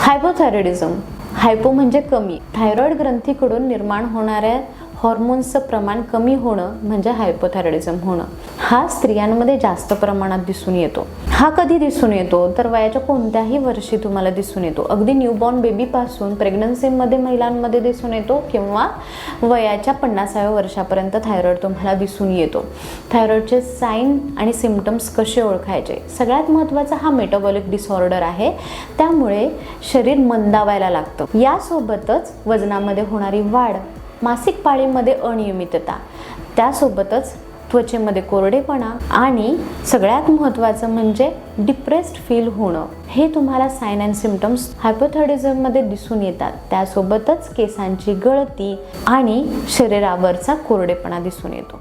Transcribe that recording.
Hypothyroidism हायपो म्हणजे कमी. Thyroid ग्रंथीकडून निर्माण होणाऱ्या हॉर्मोन्सचं प्रमाण कमी होणं म्हणजे हायपोथायरॉइडिझम होणं. हा स्त्रियांमध्ये जास्त प्रमाणात दिसून येतो. हा कधी दिसून येतो? तर वयाच्या कोणत्याही वर्षी तुम्हाला दिसून येतो. अगदी न्यूबॉर्न बेबीपासून प्रेग्नन्सीमध्ये महिलांमध्ये दिसून येतो किंवा वयाच्या पन्नासाव्या वर्षापर्यंत थायरॉइड तुम्हाला दिसून येतो. थायरॉइडचे साईन आणि सिमटम्स कसे ओळखायचे? सगळ्यात महत्त्वाचा हा मेटाबॉलिक डिसऑर्डर आहे. त्यामुळे शरीर मंदावायला लागतं. यासोबतच वजनामध्ये होणारी वाढ मासिक पाळीमध्ये अनियमितता. त्यासोबतच त्वचेमध्ये कोरडेपणा आणि सगळ्यात महत्त्वाचं म्हणजे डिप्रेस्ड फील होणं. हे तुम्हाला सायन अँड सिमटम्स हायपोथायडिझममध्ये दिसून येतात. त्यासोबतच केसांची गळती आणि शरीरावरचा कोरडेपणा दिसून येतो.